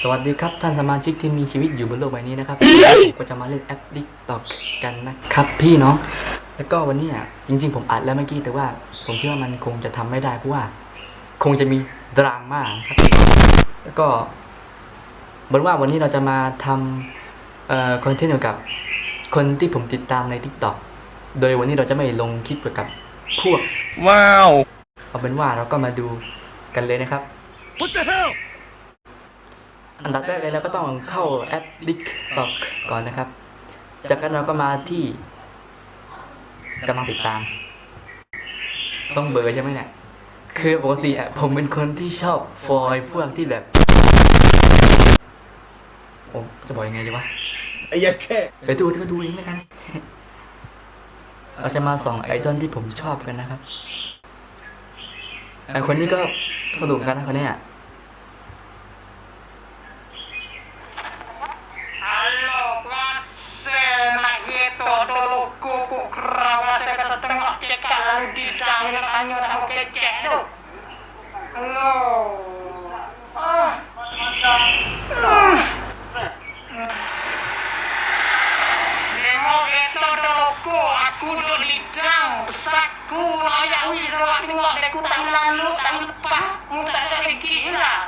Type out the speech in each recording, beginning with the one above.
สวัสดีครับท่านสมาชิกที่มีชีวิตอยู่บนโลกใบนี้นะครับผมก็จะมาเล่นแอปดิกตอกกันนะครับพี่น้อง แล้วก็วันนี้อะจริง ๆ ผมอัดแล้วเมื่อกี้แต่ว่า ผมคิดว่ามันคงจะทำไม่ได้เพราะว่า คงจะมีดราม่านะครับแล้วก็บนว่าวันนี้เราจะมาทำเอ่อคอนเทนต์เกี่ยวกับคนที่ผมติดตามใน t ิ k t o k โดยวันนี้เราจะไม่ลงคลิปเกี่ยวกับพวก ว้าว เอาเป็นว่าเราก็มาดูกันเลยนะครับ What the hell อันดับแรกเลยเราก็ต้องเข้าแอป d i c t o k ก่อนนะครับ จากนั้นเราก็มาที่กำลังติดตาม ต้องเบอร์ใช่ไหมเนี่ย คือปกติอะผมเป็นคนที่ชอบฟอยพวกที่แบบผมจะบอกยังไงดีวะไอ้ยัดแค่ไปดูก็ดูเองแล้วกัน เราจะมาส่องไอดอลที่ผมชอบกันนะครับไอคนนี้ก็สนุกกันนะคนเนี้ย Halo, cekak lalu di dalam tanya nak kecek tu. Halo. Ah. Tengok itu dulu ku, aku duduk di dang, besarku, ayak wi selawat tengok deku tak lalu, tak lepas, mu tak ada lagi lah.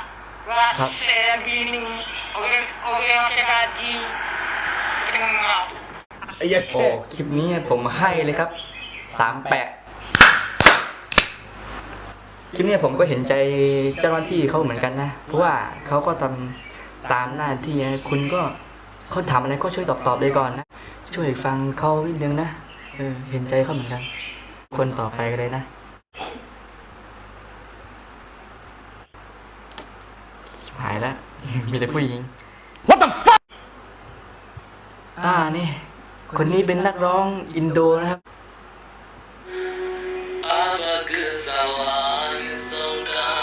Klase gini, orang orang pakai gaji, tengok. ไอ้ยัดโอ้แค่คลิปนี้ผมให้เลยครับสามแปะ คลิปนี้ผมก็เห็นใจเจ้าหน้าที่เขาเหมือนกันนะ เพราะว่าเขาก็ทำตามหน้าที่นะคุณก็เขาถามอะไรก็ช่วยตอบตอบเลยก่อนนะ ช่วยฟังเขานิดนึงนะเออเห็นใจเขาเหมือนกัน คนต่อไปกันเลยนะชิบหายแล้ว มีแต่ผู้หญิง What the fuck อ่านี่ คนนี้เป็นนักร้องอินโดนะครับ Salon is so done.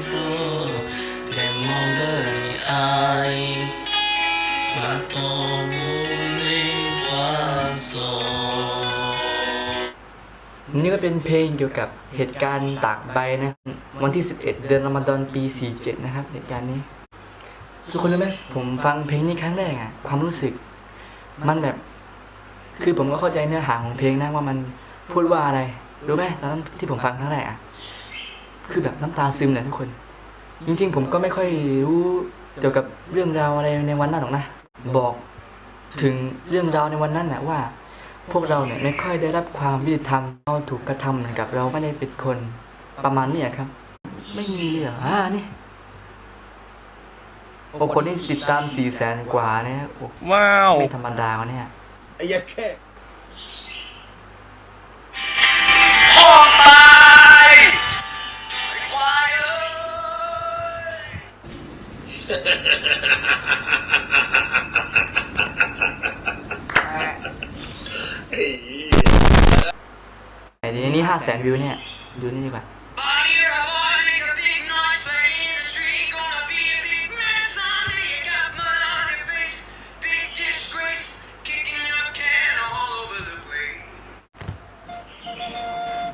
Fokinto Dan memberi air Atau boleh puasa นี่ก็เป็นเพลงเกี่ยวกับเหตุการณ์ตากใบนะ วันที่ 11 เดือนรอมฎอนปี 47 นะครับ เหตุการณ์นี้ ทุกคนรู้ไหมผมฟังเพลงนี้ครั้งแรกอะความรู้สึก มันแบบ คือผมก็เข้าใจเนื้อหาของเพลงนะว่ามันพูดว่าอะไร รู้ไหมตอนนั้นที่ผมฟังครั้งแรกอะ คือแบบน้ำตาซึมเลยทุกคน จริง ๆ ผมก็ไม่ค่อยรู้เกี่ยวกับเรื่องราวอะไรในวันนั้นหรอกนะ บอกถึงเรื่องราวในวันนั้นนะว่า พวกเราเนี่ยไม่ค่อยได้รับความยุติธรรมเราถูกกระทำเหมือนกับเราไม่ได้เป็นคนประมาณเนี้ครับ ไม่มีเลยเหรออ่านี่โอ้คนที่ติดตามสี่แสนกว่าเนี่ยโอ้ว้าวไม่ธรรมดาวะเนี่ยไอ้ยัดแค่ ห้าแสนวิวเนี่ย ดูนี่ดีกว่า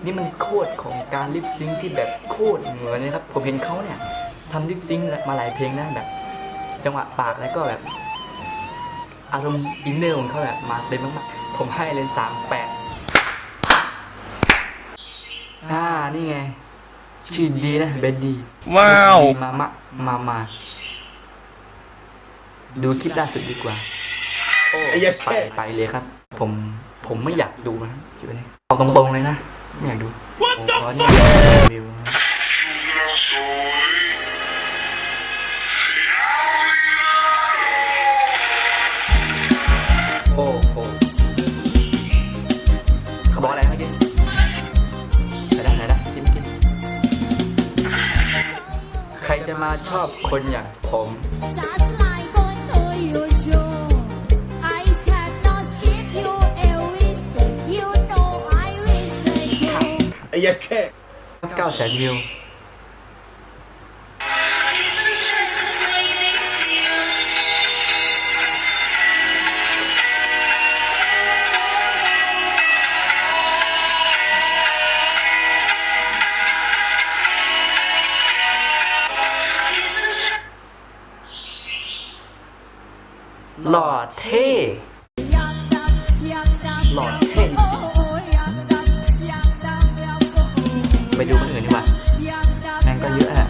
นี่มันโคตรของการลิปซิงค์ที่แบบโคตรเหมือนนะครับ ผมเห็นเขาเนี่ยทำลิปซิงค์มาหลายเพลงนะแบบ จังหวะปากแล้วก็แบบ อารมณ์อินเนอร์ของเขาแบบมาเต็มมากๆผมให้เลยสามแปด อ่า นี่ไง ชื่อดีนะเบนดีว้าว มามะมามา ดูคลิปล่าสุดดีกว่าไอ้ยัดไปแค่ไปเลยครับ ผมผมไม่อยากดูนะอยู่นี่เอาตรงๆเลยนะ ไม่อยากดู What โอ้ the โหนี่วิว จะมาชอบคนอย่างผม Just like on Toyo Show. I cannot skip you, Elvis. You know I will say go. ไอ้เหี้ยแค่9แสนวิว หล่อเท่หล่อเท่จริงไปดูคนอื่นดีกว่าแม่งก็เยอะอะ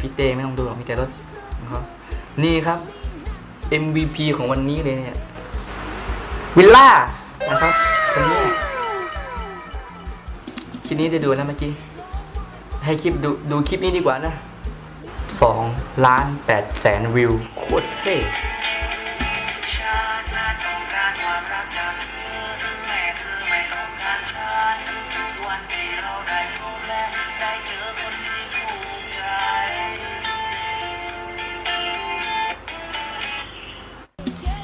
พี่เต้ไม่ต้องดูหรอกมีแต่รถของเขานี่ครับ MVP ของวันนี้เลยเนี่ยวิลล่านะครับคนนี้คลิปนี้ได้ดูแล้วเมื่อกี้ ให้คลิปดูดูคลิปนี้ดีกว่านะ สองล้านแปดแสนวิว โคตรเท่ฉันน่ะต้องการคามรักจากเธอแม่เธอไม่ต้องการฉันวันที่เราได้พบและได้เจอคนที่ถูกใจ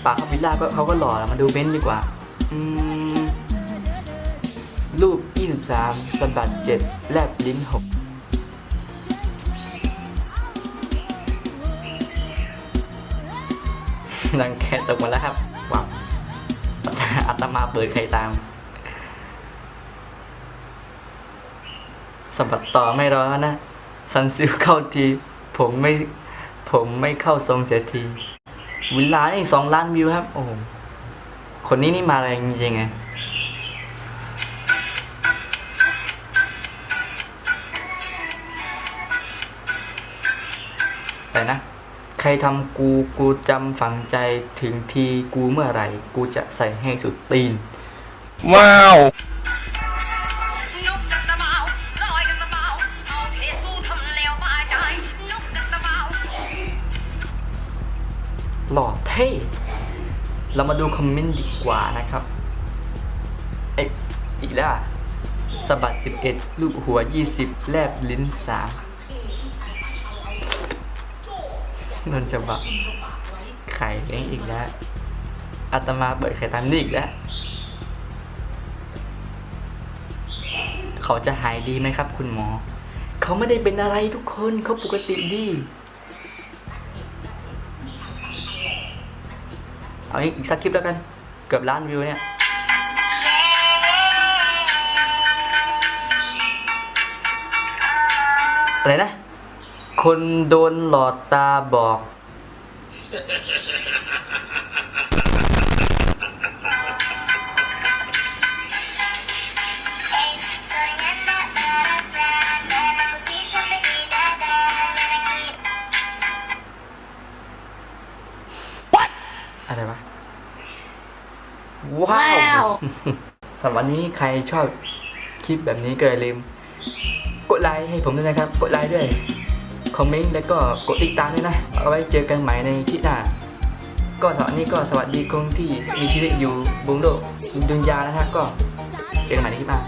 ปากเขาวิลล่าก็เขาก็หล่อแล้วมาดูเบนซ์ดีกว่า อืม รูป 23สบัด7แลบลิ้น 6 นังแค่ตกมาแล้วครับว้าวอัตมาเปิดใครตามสมบัติต่อไม่รอแล้วนะซันซิลเข้าที ผมไม่ผมไม่เข้าทรงเสียทีวิลล่านี่สองล้านวิวครับ โอ้โห คนนี้นี่มาแรงจริงๆไง ใครทำกูกูจำฝังใจถึงทีกูเมื่อไหร่ กูจะใส่ให้สุดตีน ว้าว นกกระตะเบาลอยกระตะเบาเอาเทสู้ทำแล้วบายใจนกกระตะเบา หล่อเท่ เรามาดูคอมเมนต์ดีกว่านะครับเอ็กอีกแล้วอะสะบัด 11 ลูกหัว 20 แลบลิ้น 3 นนจะบักไข่เองอีกแล้วอาตมาเปิดไข่ตามนี่อีกแล้ว เขาจะหายดีไหมครับ คุณหมอ เขาไม่ได้เป็นอะไรทุกคนเขาปกติดี เอาอีกสักคลิปแล้วกัน เกือบล้านวิวเนี่ยอะไรนะ คนโดนหลอดตาบอก อะไรวะ ว้าวสำหรับวันนี้ใครชอบคลิปแบบนี้ก็อย่าลืม กดไลค์ให้ผมด้วยนะครับ กดไลค์ด้วย คอมเมนต์แล้วก็กดติดตามด้วยนะ เอาไว้เจอกันใหม่ในคลิปหน้า ก็สำหรับวันนี้ก็สวัสดีคนที่มีชีวิตอยู่บนโลกดุนยานะฮะก็เจอกันใหม่ในคลิปหน้า